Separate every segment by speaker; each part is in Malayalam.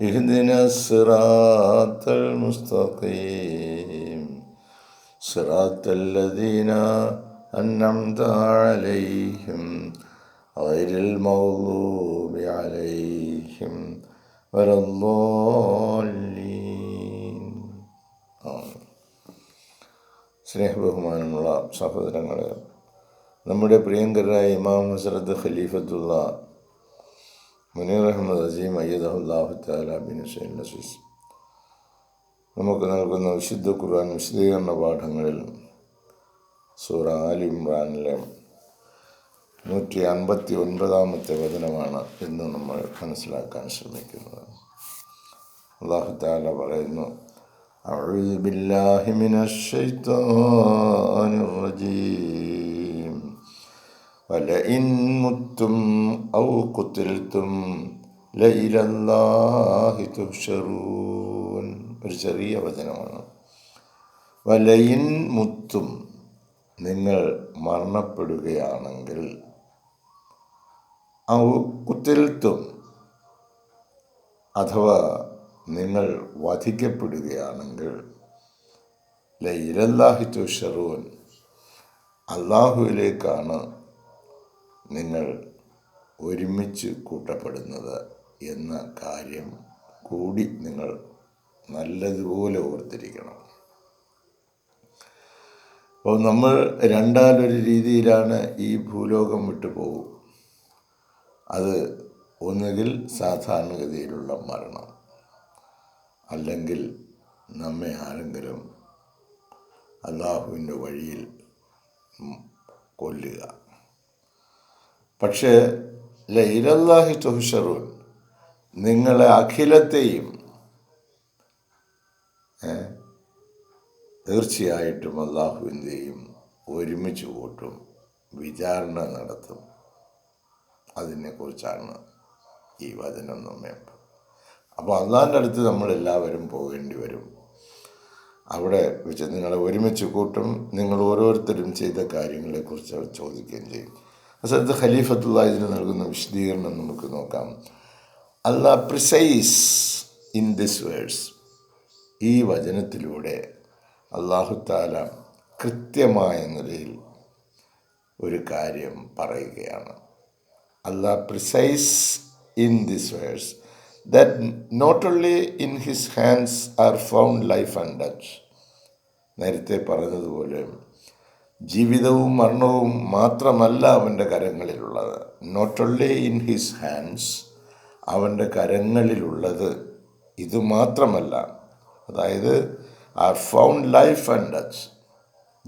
Speaker 1: اهدنا الصراط المستقيم صراط الذين أنعمت عليهم غير المغضوب عليهم ولا الضالين آمين സ്നേഹബഹുമാനമുള്ള സഹോദരങ്ങളെ നമ്മുടെ പ്രിയങ്കരായ ഇമാം ഹസരത്ത് ഖലീഫത്തുള്ള മുനീർ അഹമ്മദ് അസീം അയ്യദാഹു താല ബിൻ ഹുസൈൻ നസീസ് നമുക്ക് നൽകുന്ന വിശുദ്ധ ഖുർആൻ വിശദീകരണ പാഠങ്ങളിൽ സൂറ ആൽ ഇമ്രാനിലെ നൂറ്റി അൻപത്തി ഒൻപതാമത്തെ വചനമാണ് ഇന്ന് നമ്മൾ മനസ്സിലാക്കാൻ ശ്രമിക്കുന്നത് അള്ളാഹു താല പറയുന്നു أعوذ بالله من الشيطان الرجيم ولئن متم أو قتلتم لإلى الله تحشرون ഒരു ചെറിയ വചനമാണ് വലയിൻ മുത്തും നിങ്ങൾ മരണപ്പെടുകയാണെങ്കിൽ ഔ കുത്തിൽത്തും അഥവാ നിങ്ങൾ വധിക്കപ്പെടുകയാണെങ്കിൽ ലൈലല്ലാഹി തുഷറൂൻ അള്ളാഹുവിലേക്കാണ് നിങ്ങൾ ഒരുമിച്ച് കൂട്ടപ്പെടുന്നത് എന്ന കാര്യം കൂടി നിങ്ങൾ നല്ലതുപോലെ ഓർത്തിരിക്കണം. അപ്പോൾ നമ്മൾ രണ്ടാലൊരു രീതിയിലാണ് ഈ ഭൂലോകം വിട്ടു പോകും. അത് ഒന്നുകിൽ സാധാരണഗതിയിലുള്ള മരണം അല്ലെങ്കിൽ നമ്മെ ആരെങ്കിലും അള്ളാഹുവിന്റെ വഴിയിൽ കൊല്ലുക. പക്ഷേ ലൈലല്ലാഹി തുഹുഷറൂൻ നിങ്ങളെ അഖിലത്തെയും തീർച്ചയായിട്ടും അള്ളാഹുവിന്റെയും ഒരുമിച്ച് കൂട്ടും വിചാരണ നടത്തും. അതിനെക്കുറിച്ചാണ് ഈ വചനം നമ്മെ അപ്പോൾ അള്ളാന്റെ അടുത്ത് നമ്മളെല്ലാവരും പോകേണ്ടി വരും. അവിടെ വെച്ച് നിങ്ങളെ ഒരുമിച്ച് കൂട്ടും നിങ്ങൾ ഓരോരുത്തരും ചെയ്ത കാര്യങ്ങളെക്കുറിച്ച് അവർ ചോദിക്കുകയും ചെയ്യും. അസത്ത് ഖലീഫത്തുള്ള ഇതിന് നൽകുന്ന വിശദീകരണം നമുക്ക് നോക്കാം. അല്ല പ്രിസൈസ് ഇൻ ദിസ് വേഴ്സ് ഈ വചനത്തിലൂടെ അള്ളാഹു താല കൃത്യമായ നിലയിൽ ഒരു കാര്യം പറയുകയാണ്. അല്ല precise in this verse that not only in his hands are found life and death നേരത്തെ പറഞ്ഞതുപോലെ ജീവിതവും മരണവും മാത്രമല്ല അവന്റെ കരങ്ങളിലുള്ളത്. Not only in his hands അവന്റെ കരങ്ങളിലുള്ളത് ഇത് മാത്രമല്ല അതായത് are found life and death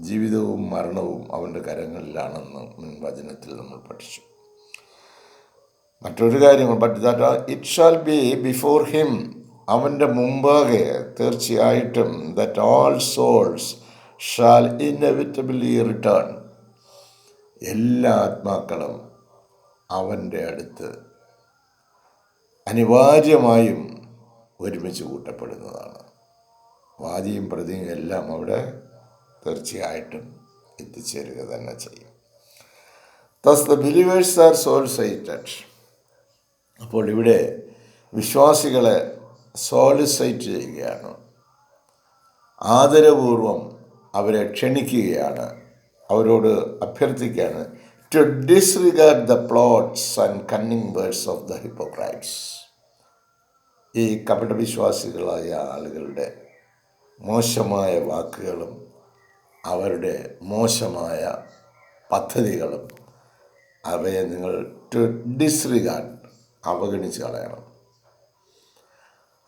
Speaker 1: ജീവിതവും മരണവും അവന്റെ കരങ്ങളിലാണെന്ന് മുൻ വചനത്തിൽ നമ്മൾ പഠിച്ചു. മറ്റൊരു കാര്യങ്ങൾ that it shall be before him അവന്റെ മുമ്പാകെ തീർച്ചയായിട്ടും that all souls shall inevitably return എല്ലാ ആത്മാക്കളും അവന്റെ അടുത്ത് അനിവാര്യമായും ഒരുമിച്ച് കൂട്ടപ്പെടുന്നതാണ്. വാദിയും പ്രതിയും എല്ലാം അവിടെ തീർച്ചയായിട്ടും എത്തിച്ചേരുക തന്നെ ചെയ്യും. Thus the believers are soul sighted അപ്പോൾ ഇവിടെ വിശ്വാസികളെ സോളിസൈറ്റ് ചെയ്യുകയാണ്. ആദരപൂർവം അവരെ ക്ഷണിക്കുകയാണ്. അവരോട് അഭ്യർത്ഥിക്കുകയാണ്. To disregard the plots and cunning words of the hypocrites ഈ കപടവിശ്വാസികളായ ആളുകളുടെ മോശമായ വാക്കുകളും അവരുടെ മോശമായ പദ്ധതികളും അവയെ നിങ്ങൾ ടു ഡിസ്റിഗാർഡ് അവഗണിച്ച് കളയണം.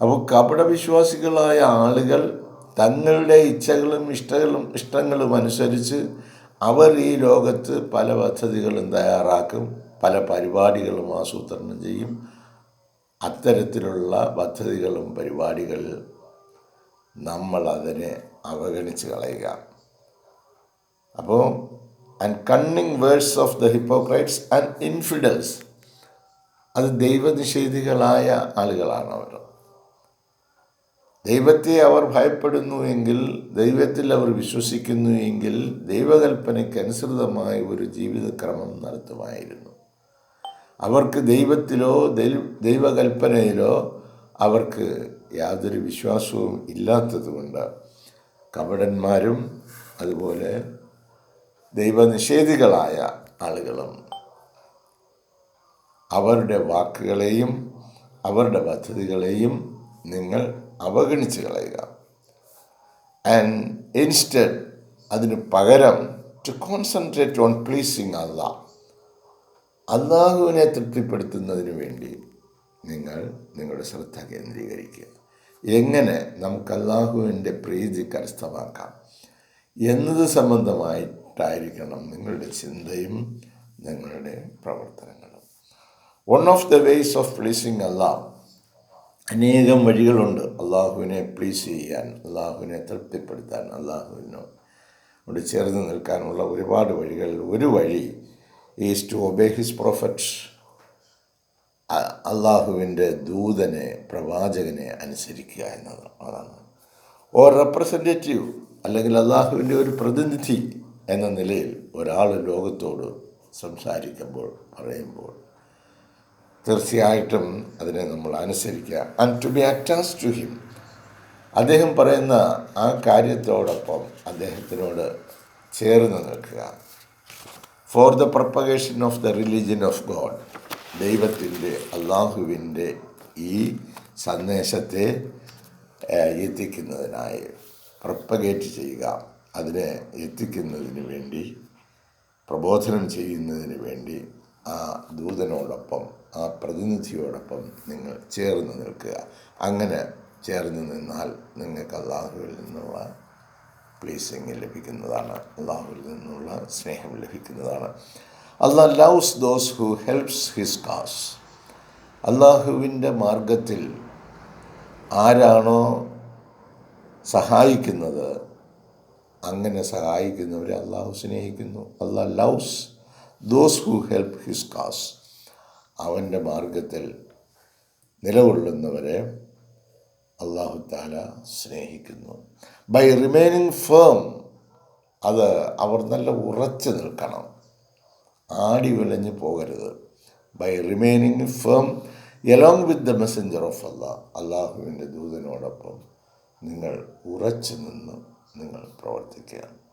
Speaker 1: അപ്പോൾ കപടവിശ്വാസികളായ ആളുകൾ തങ്ങളുടെ ഇച്ഛകളും ഇഷ്ടകളും ഇഷ്ടങ്ങളും അനുസരിച്ച് അവർ ഈ ലോകത്ത് പല പദ്ധതികളും തയ്യാറാക്കും പല പരിപാടികളും ആസൂത്രണം ചെയ്യും. അത്തരത്തിലുള്ള പദ്ധതികളും പരിപാടികളിൽ നമ്മൾ അതിനെ അവഗണിച്ച് കളയുക. അപ്പോൾ and cunning words of the hypocrites and infidels അത് ദൈവനിഷേധികളായ ആളുകളാണ് അവർ. ദൈവത്തെ അവർ ഭയപ്പെടുന്നു എങ്കിൽ ദൈവത്തിൽ അവർ വിശ്വസിക്കുന്നു എങ്കിൽ ദൈവകൽപ്പനയ്ക്ക് അനുസൃതമായ ഒരു ജീവിതക്രമം നടത്തുമായിരുന്നു. അവർക്ക് ദൈവത്തിലോ ദൈവകൽപ്പനയിലോ അവർക്ക് യാതൊരു വിശ്വാസവും ഇല്ലാത്തതുകൊണ്ട് കപടന്മാരും അതുപോലെ ദൈവനിഷേധികളായ ആളുകളും അവരുടെ വാക്കുകളെയും അവരുടെ പദ്ധതികളെയും നിങ്ങൾ അവഗണിച്ച് കളയുക. ആൻഡ് ഇൻസ്റ്റഡ് അതിന് പകരം ടു കോൺസെൻട്രേറ്റ് ഓൺ പ്ലീസിങ് അല്ല. അള്ളാഹുവിനെ തൃപ്തിപ്പെടുത്തുന്നതിന് വേണ്ടി നിങ്ങൾ നിങ്ങളുടെ ശ്രദ്ധ കേന്ദ്രീകരിക്കുക. എങ്ങനെ നമുക്ക് അള്ളാഹുവിന്റെ പ്രീതി കരസ്ഥമാക്കാം? എന്നത് സംബന്ധമായിട്ടായിരിക്കണം നിങ്ങളുടെ ചിന്തയും നിങ്ങളുടെ പ്രവർത്തനങ്ങളും. One of the ways of pleasing Allah അനേകം വഴികളുണ്ട് അള്ളാഹുവിനെ പ്ലീസ് ചെയ്യാൻ അള്ളാഹുവിനെ തൃപ്തിപ്പെടുത്താൻ അള്ളാഹുവിനോട് ചേർന്ന് നിൽക്കാനുള്ള ഒരുപാട് വഴികൾ. ഒരു വഴി is to obey his prophet അള്ളാഹുവിന്റെ ദൂതനെ പ്രവാചകനെ അനുസരിക്കുക എന്നത് അതാണ്. ഓർ റെപ്രസെന്റേറ്റീവ് അല്ലെങ്കിൽ അള്ളാഹുവിന്റെ ഒരു പ്രതിനിധി എന്ന നിലയിൽ ഒരാൾ ലോകത്തോട് സംസാരിക്കുമ്പോൾ പറയുമ്പോൾ തീർച്ചയായിട്ടും അതിനെ നമ്മൾ അനുസരിക്കുക. And to be attach to him അദ്ദേഹം പറയുന്ന ആ കാര്യത്തോടൊപ്പം അദ്ദേഹത്തിനോട് ചേർന്ന് നിൽക്കുക. For the propagation of the religion of God ദൈവത്തിന്റെ അള്ളാഹുവിന്റെ ഈ സന്ദേശത്തെ എത്തിക്കുന്നതിനായി പ്രപ്പഗേറ്റ് ചെയ്യുക. അതിനെ എത്തിക്കുന്നതിന് വേണ്ടി പ്രബോധനം ചെയ്യുന്നതിന് വേണ്ടി ആ ദൂതനോടൊപ്പം ആ പ്രതിനിധിയോടൊപ്പം നിങ്ങൾ ചേർന്ന് നിൽക്കുക. അങ്ങനെ ചേർന്ന് നിന്നാൽ നിങ്ങൾക്ക് അള്ളാഹുവിൽ നിന്നുള്ള പ്ലീസിങ് ലഭിക്കുന്നതാണ്. അള്ളാഹുവിൽ നിന്നുള്ള സ്നേഹം ലഭിക്കുന്നതാണ്. Allah loves those who helps his cause അള്ളാഹുവിന്റെ മാർഗത്തിൽ ആരാണോ സഹായിക്കുന്നത് അങ്ങനെ സഹായിക്കുന്നവരെ അള്ളാഹു സ്നേഹിക്കുന്നു. Allah loves those who help his cause അവന്റെ മാർഗത്തിൽ നിലകൊള്ളുന്നവരെ അള്ളാഹു താല സ്നേഹിക്കുന്നു. ബൈ റിമൈനിങ് ഫേം അത് അവർ നല്ല ഉറച്ചു നിൽക്കണം. ആടി വിളഞ്ഞു പോകരുത്. By remaining firm along with the messenger of Allah അള്ളാഹുവിന്റെ ദൂതനോടൊപ്പം നിങ്ങൾ ഉറച്ചു നിന്ന് നിങ്ങൾ പ്രവർത്തിക്കുക.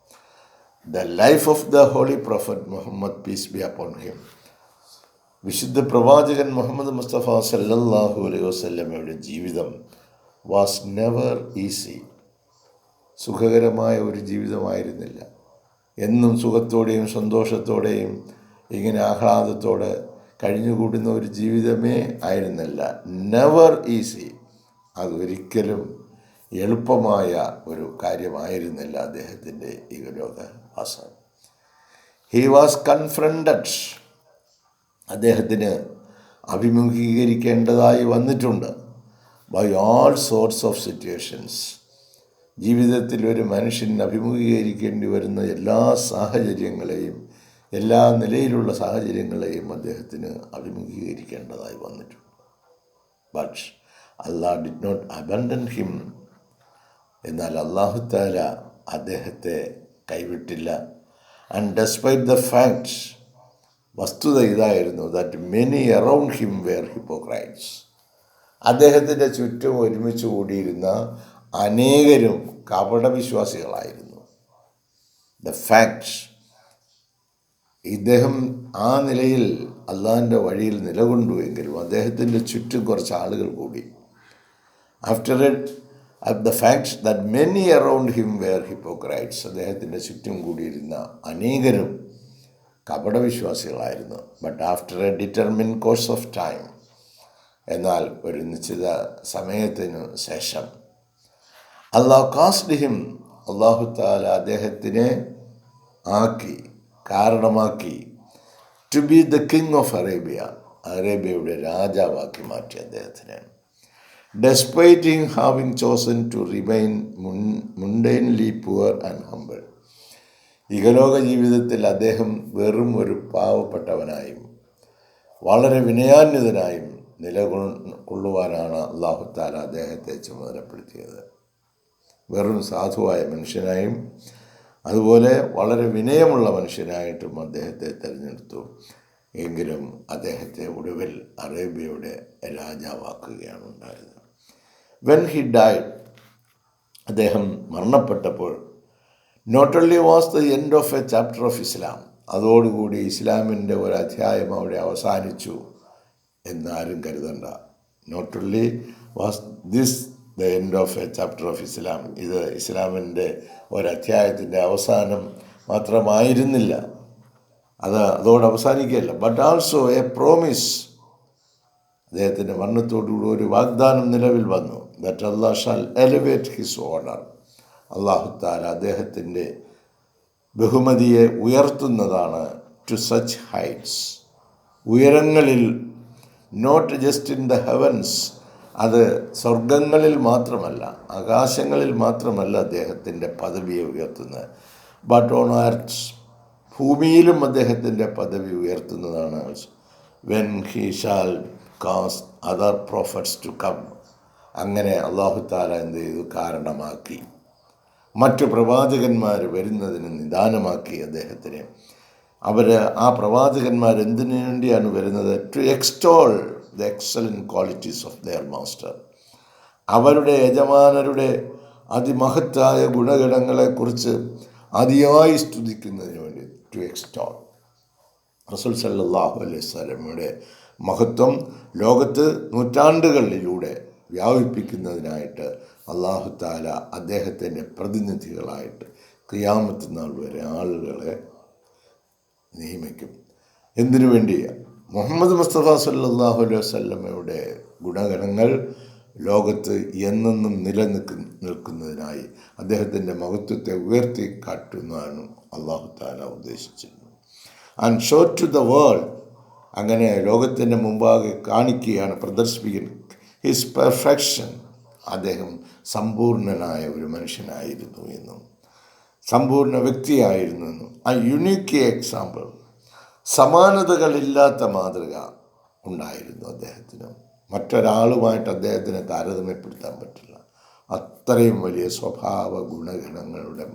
Speaker 1: The life of the holy prophet Muhammad peace be upon him വിശുദ്ധ പ്രവാചകൻ മുഹമ്മദ് മുസ്തഫ സല്ലാഹു അലൈഹി വസ്ല്ലമയുടെ ജീവിതം വാസ് നെവർ ഈസി സുഖകരമായ ഒരു ജീവിതമായിരുന്നില്ല. എന്നും സുഖത്തോടെയും സന്തോഷത്തോടെയും ഇങ്ങനെ ആഹ്ലാദത്തോടെ കഴിഞ്ഞുകൂടുന്ന ഒരു ജീവിതമേ ആയിരുന്നില്ല. നെവർ ഈസി അതൊരിക്കലും എളുപ്പമായ ഒരു കാര്യമായിരുന്നില്ല അദ്ദേഹത്തിന്റെ ഈ ലോകവാസം ഹി വാസ് കൺഫ്രണ്ടഡ് അദ്ദേഹത്തിന് അഭിമുഖീകരിക്കേണ്ടതായി വന്നിട്ടുണ്ട്. By all sorts of situations ജീവിതത്തിൽ ഒരു മനുഷ്യൻ അഭിമുഖീകരിക്കേണ്ടി വരുന്ന എല്ലാ സാഹചര്യങ്ങളെയും എല്ലാ നിലയിലുള്ള സാഹചര്യങ്ങളെയും അദ്ദേഹത്തിന് അഭിമുഖീകരിക്കേണ്ടതായി വന്നിട്ടുണ്ട്. But Allah did not abandon him എന്നാൽ അള്ളാഹുത്താല അദ്ദേഹത്തെ കൈവിട്ടില്ല. ആൻഡ് ഡെസ്പൈറ്റ് ദ ഫാക്ട്സ് വസ്തുത ഇതായിരുന്നു that many around him were hypocrites അദ്ദേഹത്തിന്റെ ചുറ്റും ഒരുമിച്ച് കൂടിയിരുന്ന അനേകരും കപടവിശ്വാസികളായിരുന്നു. ദ ഫാക്ട്സ് ഇദ്ദേഹം ആ നിലയിൽ അള്ളാഹിന്റെ വഴിയിൽ നിലകൊണ്ടുവെങ്കിലും അദ്ദേഹത്തിന്റെ ചുറ്റും കുറച്ച് ആളുകൾ കൂടി. After a the facts that many around him were hypocrites അദ്ദേഹത്തിന്റെ ചുറ്റും കൂടിയിരുന്ന അനേകരും കപടവിശ്വാസികളായിരുന്നു. But after a determine course of time എന്നാൽ ഒരു നിശ്ചിത സമയത്തിനു ശേഷം അള്ളാഹ് കാസ്റ്റ് ഹിം അള്ളാഹു താല അദ്ദേഹത്തിനെ ആക്കി കാരണമാക്കി to be the king of Arabia അറേബ്യയുടെ രാജാവാക്കി മാറ്റി അദ്ദേഹത്തിനെ. Despite him having chosen to remain മുൻ മുണ്ടൈൻലി പുവർ ആൻഡ് ഹംബിൾ ഇഹലോക ജീവിതത്തിൽ അദ്ദേഹം വെറും ഒരു പാവപ്പെട്ടവനായും വളരെ വിനയാന്വിതനായും നിലകൊള്ളുവാനാണ് അള്ളാഹു താല അദ്ദേഹത്തെ ചുമതലപ്പെടുത്തിയത്. വെറും സാധുവായ മനുഷ്യനായും അതുപോലെ വളരെ വിനയമുള്ള മനുഷ്യനായിട്ടും അദ്ദേഹത്തെ തിരഞ്ഞെടുത്തു. എങ്കിലും അദ്ദേഹത്തെ ഒടുവിൽ അറേബ്യയുടെ രാജാവാക്കുകയാണ് ഉണ്ടായത് വെൻ ഹി ഡൈഡ് അദ്ദേഹം മരണപ്പെട്ടപ്പോൾ not only was the end of a chapter of Islam അതോടുകൂടി ഇസ്ലാമിന്റെ ഒരു അധ്യായം അവിടെ അവസാനിച്ചു എന്നാരും കരുതണ്ട. Not only was this the end of a chapter of Islam ഇത് ഇസ്ലാമിന്റെ ഒരധ്യായത്തിന്റെ അവസാനം മാത്രമായിരുന്നില്ല. അത് അതോട് അവസാനിക്കുകയല്ല. ബട്ട് ആൾസോ എ പ്രോമിസ് അദ്ദേഹത്തിന്റെ മരണത്തോടുകൂടി ഒരു വാഗ്ദാനം നിലവിൽ വന്നു. That Allah shall elevate his honour അള്ളാഹുത്താല അദ്ദേഹത്തിന്റെ ബഹുമതിയെ ഉയർത്തുന്നതാണ് ടു സച്ച് ഹൈറ്റ്സ് ഉയരങ്ങളിൽ not just in the heavens അത് സ്വർഗങ്ങളിൽ മാത്രമല്ല ആകാശങ്ങളിൽ മാത്രമല്ല അദ്ദേഹത്തിന്റെ പദവിയെ ഉയർത്തുന്നത്. ബട്ട് ഓൺ ആർട്സ് ഭൂമിയിലും അദ്ദേഹത്തിന്റെ പദവി ഉയർത്തുന്നതാണ്. When he shall cause other prophets to come അങ്ങനെ അള്ളാഹു താല എന്ത് ചെയ്തു? കാരണമാക്കി. മറ്റു പ്രവാചകന്മാർ വരുന്നതിന് നിദാനമാക്കി അദ്ദേഹത്തിനെ. അവർ ആ പ്രവാചകന്മാർ എന്തിനു വേണ്ടിയാണ് വരുന്നത്? To extol the excellent qualities of their master അവരുടെ യജമാനരുടെ അതിമഹത്തായ ഗുണഗണങ്ങളെക്കുറിച്ച് അതിയായി സ്തുതിക്കുന്നതിന് വേണ്ടി. ടു എക്സ്റ്റോൾ റസൂൽ സല്ലാഹു അലൈഹി സ്വലമയുടെ മഹത്വം ലോകത്ത് നൂറ്റാണ്ടുകളിലൂടെ വ്യാപിപ്പിക്കുന്നതിനായിട്ട് അള്ളാഹു താല അദ്ദേഹത്തിന്റെ പ്രതിനിധികളായിട്ട് ക്രിയാമത്ത് വരെ ആളുകളെ നിയമിക്കും. എന്തിനു വേണ്ടി? മുഹമ്മദ് മുസ്തഫ സല്ലാഹു അലൈഹി വല്ലമയുടെ ഗുണഗണങ്ങൾ ലോകത്ത് എന്നെന്നും നിലനിൽക്കുന്നതിനായി നിൽക്കുന്നതിനായി അദ്ദേഹത്തിന്റെ മഹത്വത്തെ ഉയർത്തി കാട്ടുന്നതാണ് അള്ളാഹു താല ഉദ്ദേശിച്ചിരുന്നു. And show to the world അങ്ങനെ ലോകത്തിന്റെ മുമ്പാകെ കാണിക്കുകയാണ് പ്രദർശിപ്പിക്കുന്നത് ഹിസ് പെർഫെക്ഷൻ അദ്ദേഹം സമ്പൂർണനായ ഒരു മനുഷ്യനായിരുന്നു എന്നും സമ്പൂർണ വ്യക്തിയായിരുന്നു എന്നും. ആ യുണീക്ക് എക്സാമ്പിൾ സമാനതകളില്ലാത്ത മാതൃക ഉണ്ടായിരുന്നു അദ്ദേഹത്തിന്. മറ്റൊരാളുമായിട്ട് അദ്ദേഹത്തിനെ താരതമ്യപ്പെടുത്താൻ പറ്റില്ല. അത്രയും വലിയ സ്വഭാവ ഗുണഗണങ്ങളുടെ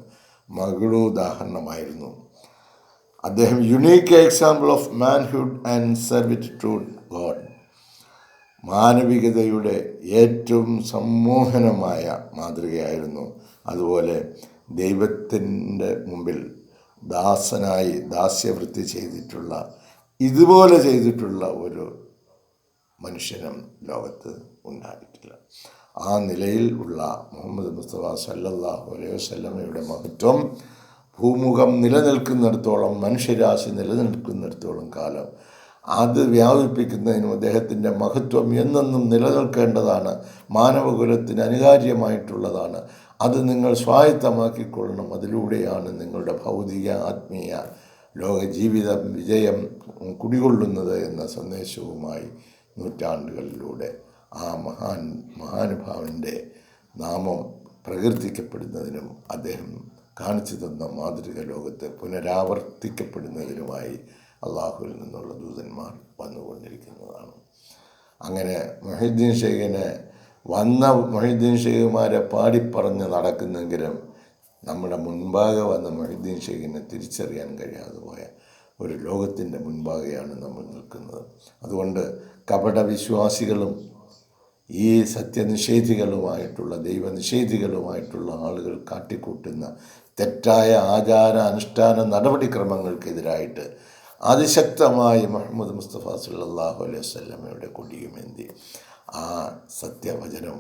Speaker 1: മകളുദാഹരണമായിരുന്നു. അദ്ദേഹം unique example of manhood and servitude God മാനവികതയുടെ ഏറ്റവും സമ്മോഹനമായ മാതൃകയായിരുന്നു. അതുപോലെ ദൈവത്തിന്റെ മുമ്പിൽ ദാസനായി ദാസ്യവൃത്തി ചെയ്തിട്ടുള്ള ഇതുപോലെ ചെയ്തിട്ടുള്ള ഒരു മനുഷ്യനും ലോകത്ത് ഉണ്ടായിട്ടില്ല. ആ നിലയിൽ ഉള്ള മുഹമ്മദ് മുസ്തഫ സല്ലല്ലാഹു അലൈഹി വസല്ലമയുടെ മഹത്വം ഭൂമുഖം നിലനിൽക്കുന്നിടത്തോളം മനുഷ്യരാശി നിലനിൽക്കുന്നിടത്തോളം കാലം. അത് വ്യാപിപ്പിക്കുന്നതിനും അദ്ദേഹത്തിന്റെ മഹത്വം എന്നെന്നും നിലനിൽക്കേണ്ടതാണ് മാനവകുലത്തിന് അനിവാര്യമായിട്ടുള്ളതാണ് അത് നിങ്ങൾ സ്വായത്തമാക്കിക്കൊള്ളണം. അതിലൂടെയാണ് നിങ്ങളുടെ ഭൗതിക ആത്മീയ ലോക ജീവിതം വിജയം കുടികൊള്ളുന്നത് എന്ന സന്ദേശവുമായി നൂറ്റാണ്ടുകളിലൂടെ. ആ മഹാൻ മഹാനുഭാവന്റെ നാമം പ്രകീർത്തിക്കപ്പെടുന്നതിനും അദ്ദേഹം കാണിച്ചു തന്ന മാതൃക ലോകത്ത് പുനരാവർത്തിക്കപ്പെടുന്നതിനുമായി അള്ളാഹുവിൽ നിന്നുള്ള ദൂതന്മാർ വന്നുകൊണ്ടിരിക്കുന്നതാണ്. അങ്ങനെ മൊഹീദ്ദീൻ ഷെയ്ഖിനെ വന്ന മൊഹീദ്ദീൻ ഷെയ്ഖുമാരെ പാടിപ്പറഞ്ഞ് നടക്കുന്നെങ്കിലും നമ്മുടെ മുൻപാകെ വന്ന മൊഹീദ്ദീൻ ഷെയ്ഖിനെ തിരിച്ചറിയാൻ കഴിയാതെ പോയ ഒരു ലോകത്തിന്റെ മുൻപാകെയാണ് നമ്മൾ നിൽക്കുന്നത്. അതുകൊണ്ട് കപട വിശ്വാസികളും ഈ സത്യനിഷേധികളുമായിട്ടുള്ള ദൈവനിഷേധികളുമായിട്ടുള്ള ആളുകൾ കാട്ടിക്കൂട്ടുന്ന തെറ്റായ ആചാര അനുഷ്ഠാന നടപടിക്രമങ്ങൾക്കെതിരായിട്ട് അതിശക്തമായി മുഹമ്മദ് മുസ്തഫ സല്ലാഹു അലൈഹി വല്ലമയുടെ കൊടിയുമേന്തി ആ സത്യവചനം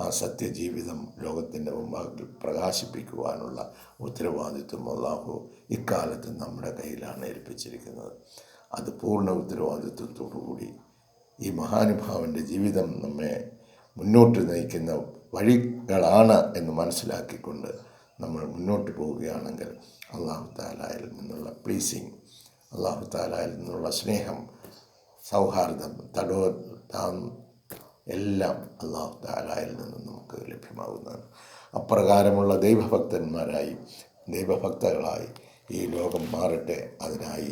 Speaker 1: ആ സത്യജീവിതം ലോകത്തിന്റെ മുമ്പാകിൽ പ്രകാശിപ്പിക്കുവാനുള്ള ഉത്തരവാദിത്വം അള്ളാഹു ഇക്കാലത്ത് നമ്മുടെ കയ്യിലാണ് ഏൽപ്പിച്ചിരിക്കുന്നത്. അത് പൂർണ ഉത്തരവാദിത്വത്തോടുകൂടി ഈ മഹാനുഭാവന്റെ ജീവിതം നമ്മെ മുന്നോട്ട് നയിക്കുന്ന വഴികളാണ് എന്ന് മനസ്സിലാക്കിക്കൊണ്ട് നമ്മൾ മുന്നോട്ട് പോവുകയാണെങ്കിൽ അള്ളാഹു താലായിൽ നിന്നുള്ള പ്ലീസിങ് അള്ളാഹു താലായിൽ നിന്നുള്ള സ്നേഹം സൗഹാർദ്ദം തടോ താം എല്ലാം അള്ളാഹു താലായിൽ നിന്ന് നമുക്ക് ലഭ്യമാകുന്നതാണ് അപ്രകാരമുള്ള ദൈവഭക്തന്മാരായി ദൈവഭക്തകളായി ഈ ലോകം മാറട്ടെ. അതിനായി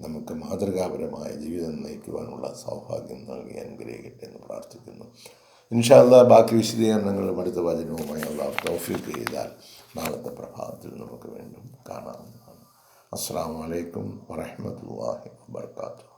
Speaker 1: നമുക്ക് മാതൃകാപരമായ ജീവിതം നയിക്കുവാനുള്ള സൗഭാഗ്യം നൽകി അനുഗ്രഹിക്കട്ടെ എന്ന് പ്രാർത്ഥിക്കുന്നു. ഇൻഷാല്ല ബാക്കി വിശദീകരണങ്ങളും അടുത്ത വചനവുമായി അള്ളാഹു തൗഫീഖ് ചെയ്താൽ നാളത്തെ പ്രഭാതത്തിൽ നമുക്ക് വീണ്ടും കാണാവുന്നതാണ്. അസ്സാം വലൈക്കും വറഹമത്തല്ലാഹി വാത്തു